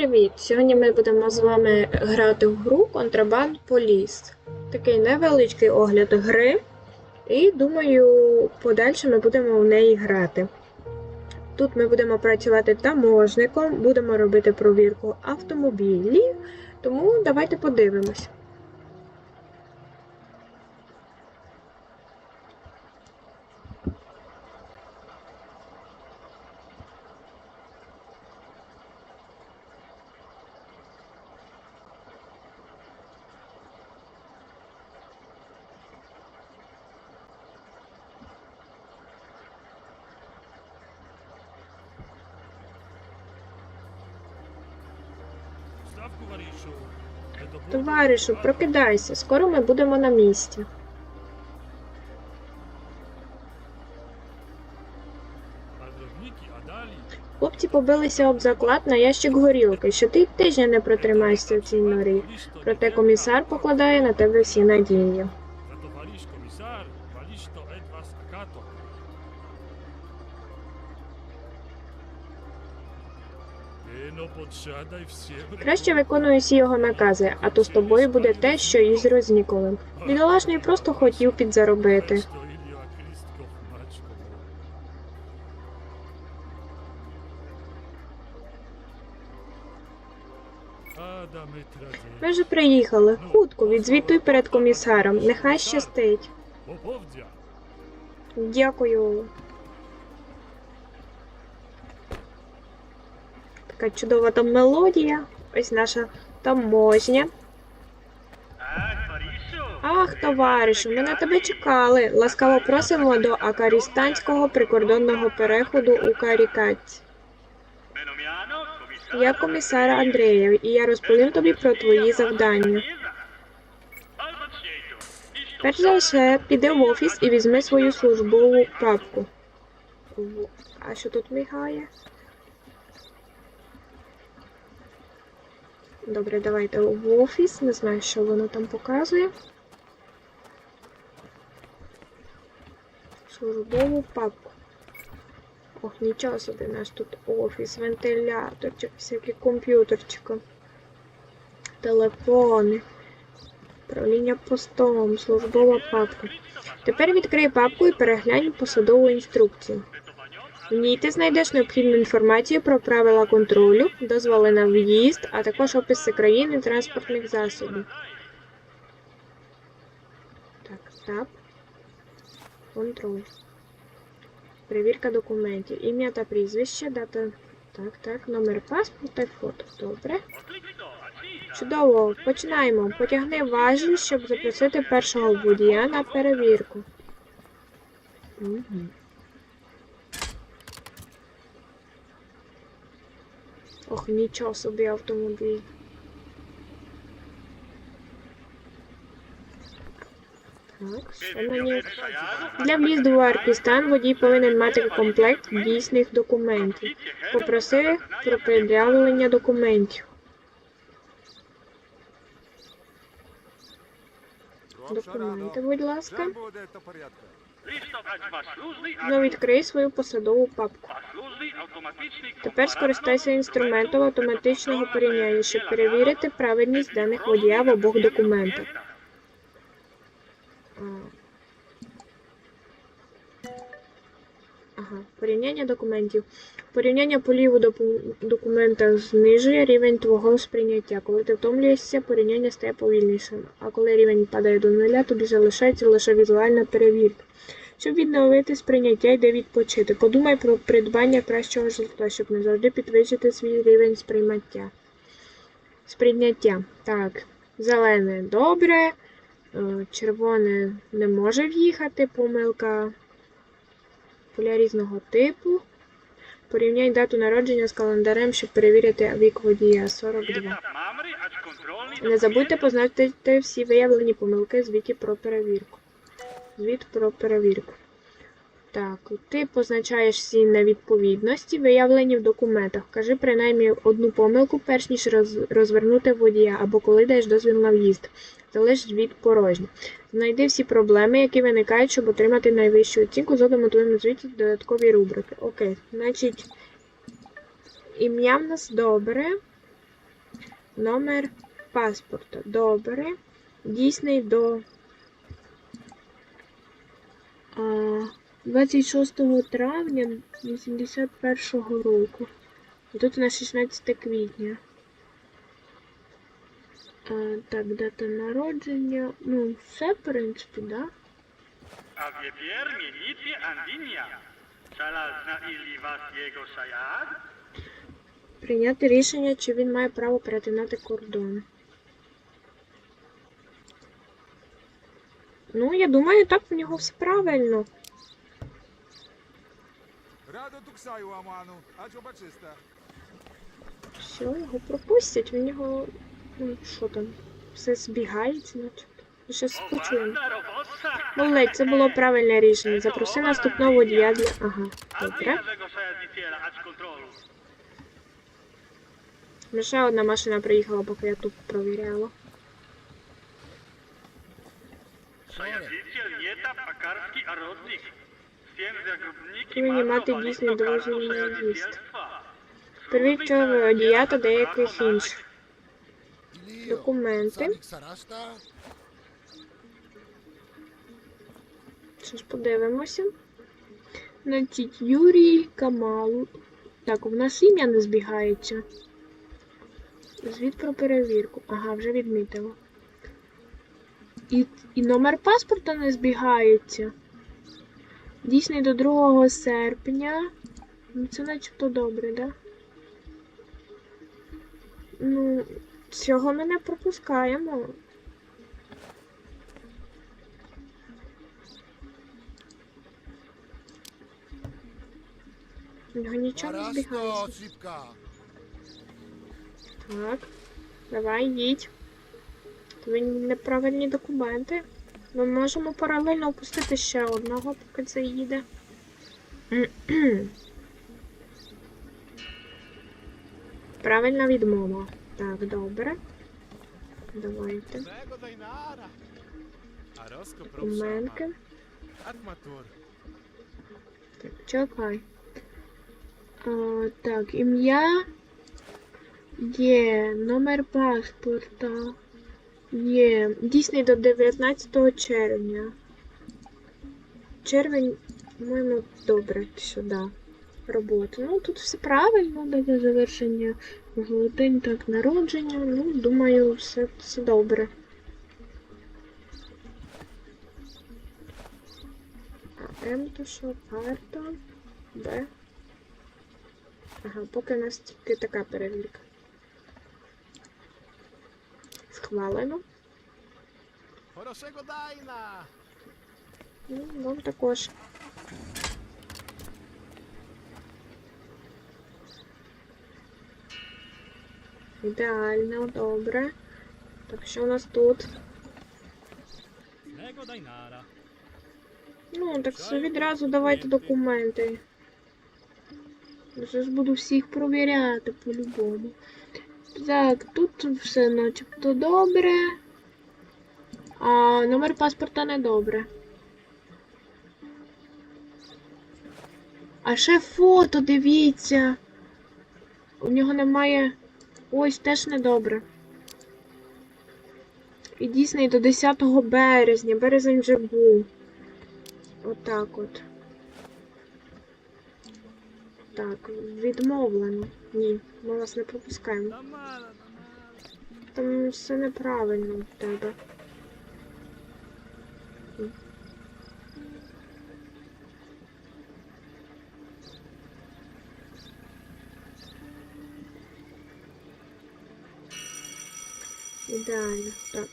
привіт! Сьогодні ми будемо з вами грати в гру Контрабанд Поліс. Такий невеличкий огляд гри, і думаю, подальше ми будемо в неї грати. Тут ми будемо працювати таможником, будемо робити провірку автомобілів, тому давайте подивимось. Товаришу, прокидайся, скоро ми будемо на місці. Хлопці побилися об заклад на ящик горілки, що ти тижня не протримаєшся в цій норі. Проте комісар покладає на тебе всі надії. Краще виконуй всі його накази, а то з тобою буде те, що і з Розніколем. Бідолашний просто хотів підзаробити. Ми вже приїхали. Хутко, відзвітуй перед комісаром. Нехай щастить. Дякую. Така чудова там мелодія. Ось наша таможня. Ах, товаришу, ми на тебе чекали. Ласкаво просимо до Акарістанського прикордонного переходу у Карікатці. Я комісар Андрієв, і я розповім тобі про твої завдання. Перш за все, піди в офіс і візьми свою службову папку. А що тут мігає? Добре, давайте в офіс. Не знаю, що воно там показує. Службову папку. Ох, нічого собі, у нас тут офіс, вентиляторчик, всякі комп'ютерчики, телефони, управління постом, службова папка. Тепер відкрий папку і переглянь посадову інструкцію. В ній ти знайдеш необхідну інформацію про правила контролю, дозволи на в'їзд, а також описи країн і транспортних засобів. Так, тап. Контроль. Перевірка документів. Ім'я та прізвище, дата. Так, так, номер паспорта і фото. Добре. Чудово, починаємо. Потягни важіль, щоб запросити першого водія на перевірку. Угу. Ох, нічого собі автомобіль. Так, що мені? Для в'їзду в Аркістан водій повинен мати комплект дійсних документів. Попроси про пред'явлення документів. Документи, будь ласка. Ну, відкрий свою посадову папку. Тепер скористайся інструментом автоматичного порівняння, щоб перевірити правильність даних водія в обох документах. А. Ага, порівняння документів. Порівняння по ліву допу- документа знижує рівень твого сприйняття. Коли ти втомлюєшся, порівняння стає повільнішим. А коли рівень падає до нуля, тобі залишається лише візуальна перевірка. Щоб відновити сприйняття, йде відпочити. Подумай про придбання кращого житла, щоб не завжди підвищити свій рівень сприйняття. Сприйняття. Так, зелене добре, е, червоне не може в'їхати, помилка поля різного типу. Порівняй дату народження з календарем, щоб перевірити вік водія 42. Не забудьте позначити всі виявлені помилки звіті про перевірку. Звіт про перевірку. Так, ти позначаєш всі невідповідності, виявлені в документах. Кажи принаймні одну помилку, перш ніж роз- розвернути водія, або коли даєш дозвіл на в'їзд. Залиш звіт порожній. Знайди всі проблеми, які виникають, щоб отримати найвищу оцінку. Згодом твоєму звіті додаткові рубрики. Окей, значить, ім'я в нас добре. Номер паспорта. Добре. Дійсний до 26 травня 81 року. І тут у нас 16 квітня. А, так, дата народження. Ну, все, в принципі, да? Was jego szajad? Прийняти рішення, чи він має право перетинати кордон. Ну, я думаю, так в нього все правильно. Радо туксаю, Аману, а чобачиста. Все, його пропустять, в нього. Ну, що там? Все збігається, начебто. Зараз почуємо. Молодець, це було правильне рішення. Запроси наступного водія для. Ага, добре. Ну, ще одна машина приїхала, поки я тут провіряла. Szajadziciel Nieta Pakarski Arodnik. Stwierdza grubniki Повинні мати bardzo дійсний walisto дозвіл karno на в'їзд. szajadzicielstwa. Перевірте Службиця водія та деяких інших. Документи. Зараз подивимося. Значить, Юрій Камалу. Так, у нас ім'я не збігається. Звіт про перевірку. Ага, вже відмітила. І, і номер паспорта не збігається. Дійсний до 2 серпня. Ну, це начебто добре, да? Ну, цього ми не пропускаємо. У нього нічого не збігається. Так. Давай, їдь. Тобі неправильні документи. Ми можемо паралельно опустити ще одного, поки це їде. Правильна відмова. Так, добре. Давайте. Документи. Так, чекай. А, так, ім'я є, номер паспорта є. Дійсний до 19 червня. Червень, по-моєму, добре сюди. Робота. Ну, тут все правильно, дата завершення день так народження. Ну, думаю, все, все добре. А М то що? Карта. Б. Ага, поки у нас тільки така перевірка. Схвалено. Хорошego Daina. Ну, вам також. Ідеально, добре. Так, що у нас тут? Nego Dainara. Ну, так що відразу давайте документи. Вже ж буду всіх провіряти по-любому. Так, тут все начебто добре. А номер паспорта не добре. А ще фото, дивіться. У нього немає. Ось теж недобре. І дійсний до 10 березня. Березень вже був. Отак от. Так, відмовлено. Ні, ми вас не пропускаємо. Там все неправильно в тебе. Ідеально, так.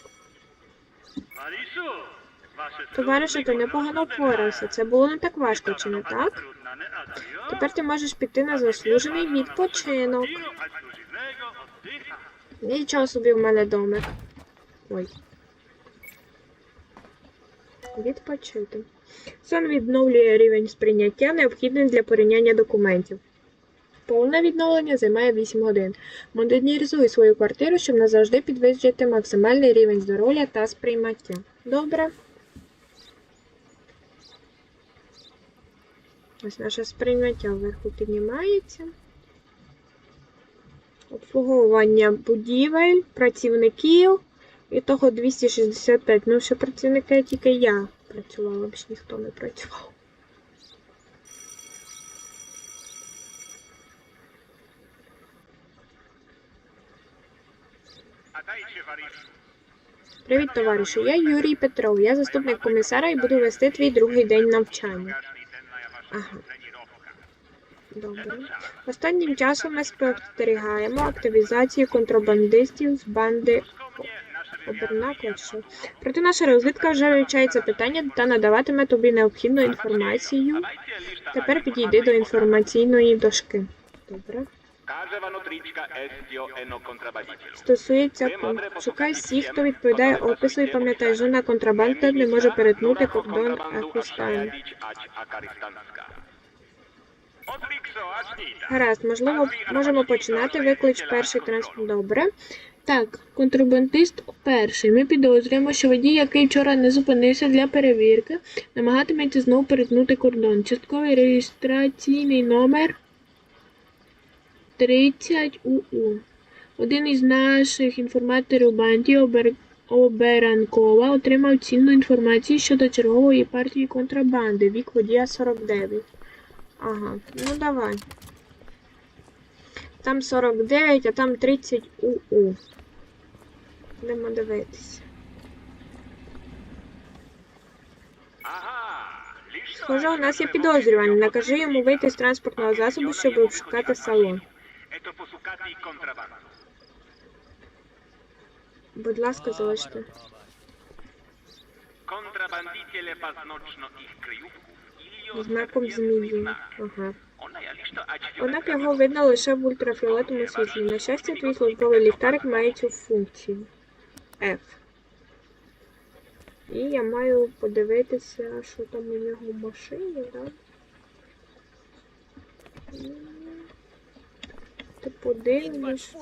Товаришу, ти непогано впорався. Це було не так важко, чи не так? Тепер ти можеш піти на заслужений відпочинок. Нічого собі в мене домик. Ой. Відпочити. Сон відновлює рівень сприйняття, необхідний для порівняння документів. Повне відновлення займає 8 годин. Модернізуй свою квартиру, щоб назавжди підвищити максимальний рівень здоров'я та сприймаття. Добре. Ось наше сприйняття вверху піднімається. Обслуговування будівель, працівників. І того 265. Ну, ще працівники тільки я працювала, більш ніхто не працював. Привіт, товаришу. Я Юрій Петров. Я заступник комісара і буду вести твій другий день навчання. Ага, добре. Останнім часом ми спостерігаємо активізацію контрабандистів з банди Skomnie. Проте наша розвідка вже вивчає це питання та надаватиме тобі необхідну інформацію. Тепер підійди до інформаційної дошки. Добре. Стосується шукай всіх, хто відповідає опису і пам'ятай, жодна контрабанда не може перетнути кордон Афганістану. Гаразд, можливо, можемо починати. Виклич перший транспорт. Добре. Так, контрабандист перший. Ми підозрюємо, що водій, який вчора не зупинився для перевірки, намагатиметься знову перетнути кордон. Частковий реєстраційний номер 30 УУ. Один із наших інформаторів банді Обер... Оберанкова отримав цінну інформацію щодо чергової партії контрабанди. Вік водія 49. Ага, ну давай. Там 49, а там 30 УУ. Будемо дивитися. Схоже, у нас є підозрюваний. Накажи йому вийти з транспортного засобу, щоб обшукати салон. Будь ласка, залиште. Kontrabanditele paznocno ich kryjówków. Знаком змії. Ага. Однак його видно лише в ультрафіолетовому світлі. На щастя, твій службовий ліхтарик має цю функцію. F. І я маю подивитися, що там у нього в машині, так? М, Ти подивишся.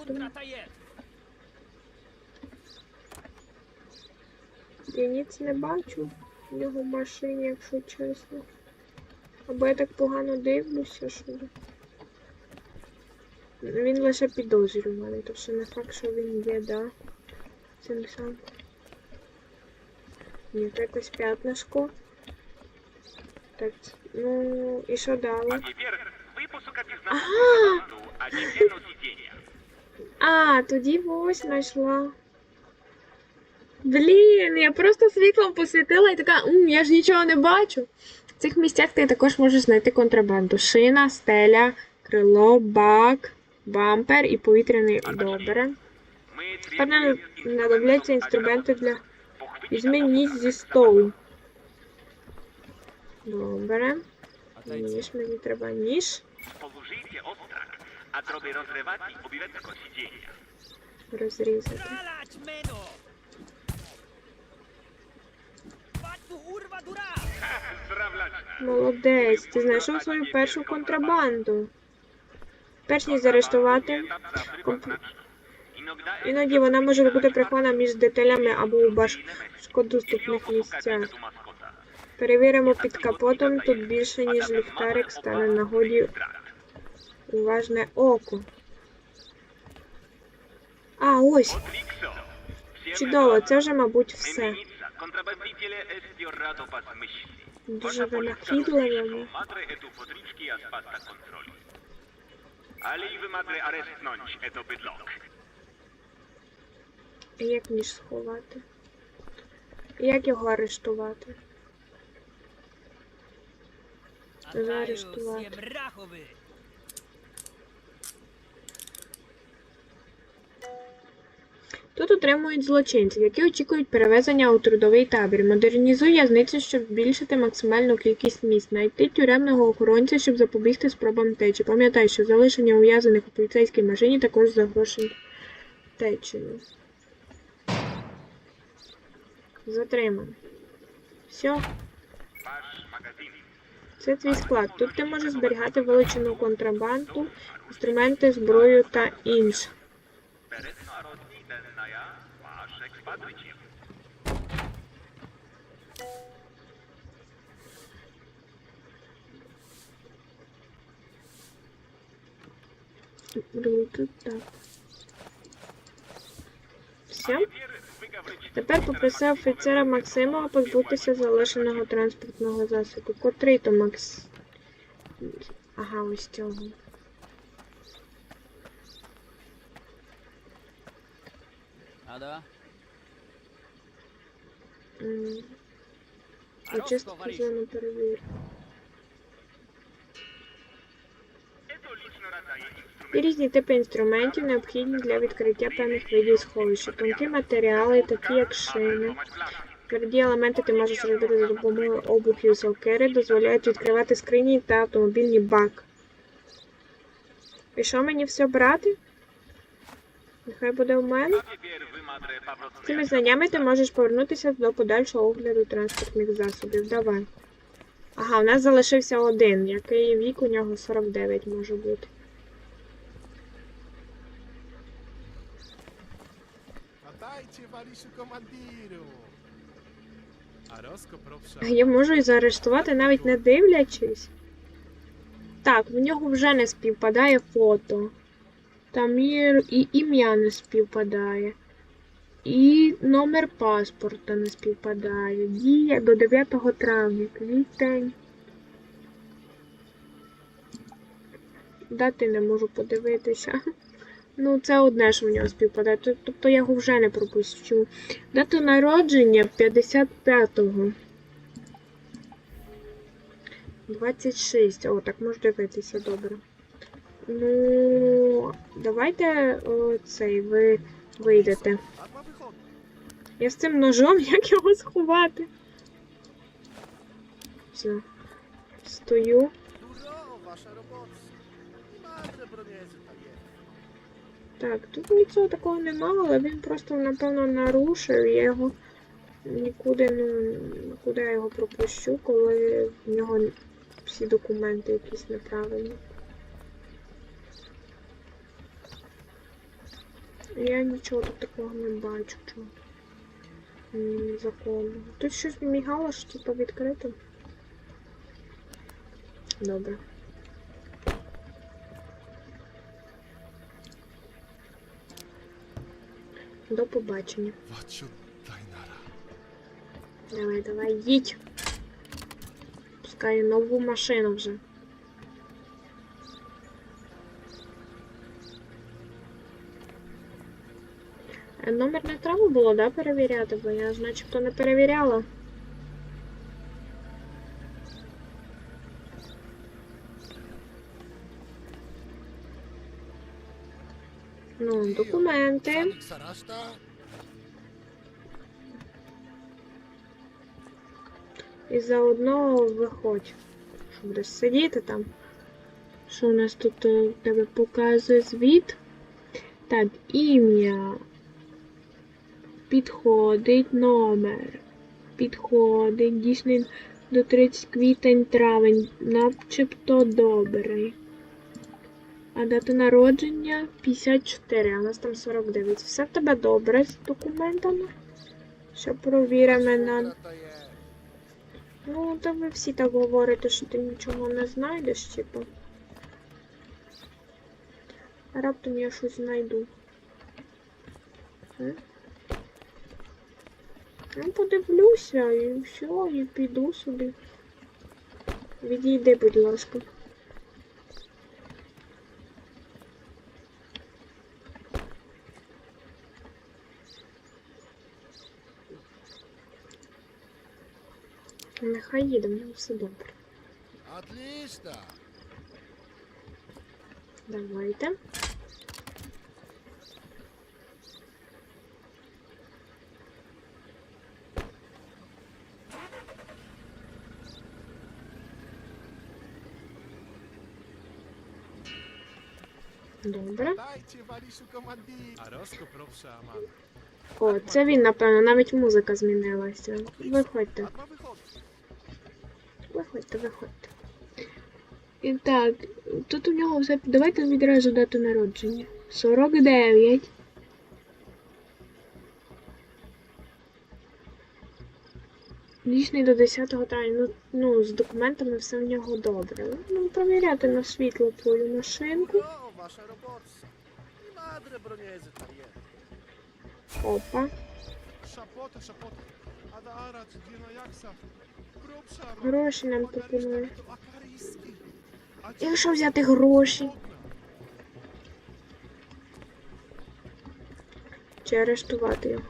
Я ніц не бачу в нього в машині, якщо чесно. Або я так погано дивлюся, що. Він лише підозрюваний, то ще не факт, що він є, да. Цим сам. Ні, то якось п'ятнишко. Так, ну і що далі? Ага. А, тоді ось знайшла. Блін, я просто світлом посвітила і така, «М, я ж нічого не бачу. В цих місцях ти також можеш знайти контрабанду. Шина, стеля, крило, бак, бампер і повітряний добре. Тепер нам інструменти для. Візьми ніж зі столу. Добре. Ніж, мені треба ніж. Siedzenia. Розрізати. Молодець, ти знайшов свою першу контрабанду. Перш ніж заарештувати, іноді вона може бути прихована між деталями або у важкодоступних місцях. Перевіримо під капотом, тут більше, ніж ліхтарик стане нагоді уважне око. А, ось, чудово, це вже, мабуть, все. Rado pas myśli. Дуже etu potriczki a spasta kontroli. Ale i wy madre arestnąć eto bydlok. Як ніж сховати? Як його арештувати? Zaareštovat. Тут утримують злочинців, які очікують перевезення у трудовий табір. Модернізуй в'язницю, щоб збільшити максимальну кількість місць. Найти тюремного охоронця, щоб запобігти спробам течі. Пам'ятай, що залишення ув'язаних у поліцейській машині також загрожує течею. Затримано. Все, це твій склад. Тут ти можеш зберігати вилучену контрабанду, інструменти, зброю та інше. Wasz. Круто, так. Домовилися. Тепер попросив офіцера Максимова позбутися залишеного транспортного засобу. Котрий то Макс. Ага, ось цього. А да? М, А Очистку зону перевір. І різні типи інструментів необхідні для відкриття певних видів сховища. Тонкі матеріали, такі як шини. Тверді елементи ти можеш робити за допомогою обухів сокири, дозволяють відкривати скрині та автомобільні бак. І що мені все брати? Нехай буде у мене. З цими знаннями ти можеш повернутися до подальшого огляду транспортних засобів. Давай. Ага, у нас залишився один, який вік у нього 49 може бути. Я можу і заарештувати навіть не дивлячись. Так, в нього вже не співпадає фото. Там і, і ім'я не співпадає. І номер паспорта не співпадає. Дія до 9 травня, квітень. Дати не можу подивитися. Ну, це одне, що в нього співпадає. Тобто я його вже не пропущу. Дата народження 55-го. 26. О, так можу дивитися, добре. Ну, давайте цей, ви вийдете. Я з цим ножом, як його сховати? Все. Стою. Так, тут нічого такого нема, але він просто, напевно, нарушив. Я його нікуди, ну, куди я його пропущу, коли в нього всі документи якісь неправильні. Я нічого тут такого не бачу, чого. м, Законного. Тут щось мігало, що типу відкрито. Добре. До побачення. Давай, давай, їдь. Пускай нову машину вже. Номер не треба було, да, перевіряти, бо я начебто не перевіряла. Ну, документи. І заодно виходь. Що будеш сидіти там? Що у нас тут е, тебе показує звіт? Так, ім'я. Підходить номер. Підходить. Дійсний до 30 квітень травень. Начебто добрий. А дата народження 54, а у нас там 49. Все в тебе добре з документами? Що провіримо на. Ну, та ви всі так говорите, що ти нічого не знайдеш, типу. А раптом я щось знайду. Ну, подивлюся і все, і піду собі. Відійди, будь ласка. Нехай їде, в нього все добре. Отлично. Давайте. Добре. О, це він, напевно, навіть музика змінилася. Виходьте, виходьте, виходьте. І так, тут у нього все. Давайте відразу дату народження. 49. Дійсний до 10 травня. Ну, ну, з документами все в нього добре. Ну, провіряти на світло твою машинку. Dużo, wasza robota. Madre broneze ta є. Опа. Шапота, шапота. Арач, діно якса. Грубша. Гроші нам пропонує. Акарійський. І що взяти гроші? Чи арештувати його?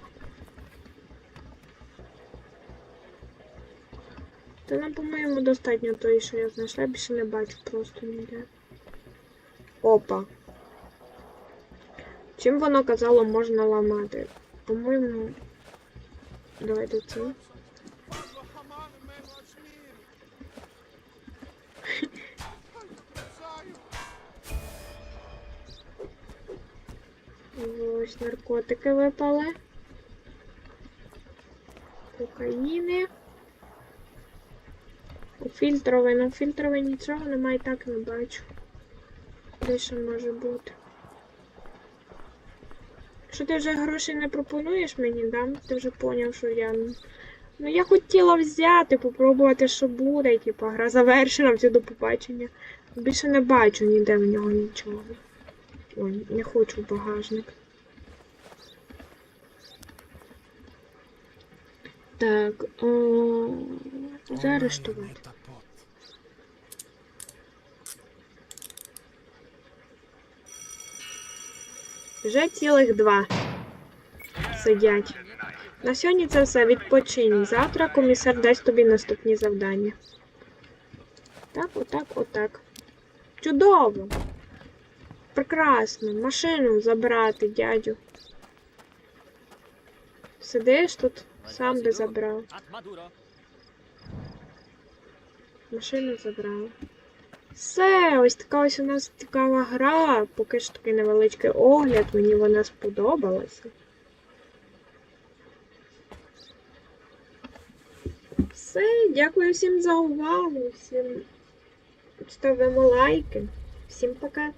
Та нам, по-моєму, достатньо тої, що я знайшла, більше не бачу просто ніде. Опа. Чим воно казало можна ламати? По-моєму. Давайте це. Ось наркотики випали. Кокаїни. У фільтровий, ну фільтровий нічого немає, так не бачу. Де ще може бути? Що ти вже грошей не пропонуєш мені, да? Ти вже поняв, що я. Ну я хотіла взяти, попробувати, що буде. Типа, гра завершена, все до побачення. Більше не бачу ніде в нього нічого. Ой, не хочу в багажник. Так, о, заарештувати. Вже цілих два сидять. На сьогодні це все. Відпочинь. Завтра комісар дасть тобі наступні завдання. Так, отак, отак. Чудово! Прекрасно. Машину забрати, дядю. Сидиш тут, сам би забрав. Машину забрав. Все, ось така ось у нас цікава гра. Поки що такий невеличкий огляд, мені вона сподобалася. Все, дякую всім за увагу. Всім ставимо лайки. Всім пока.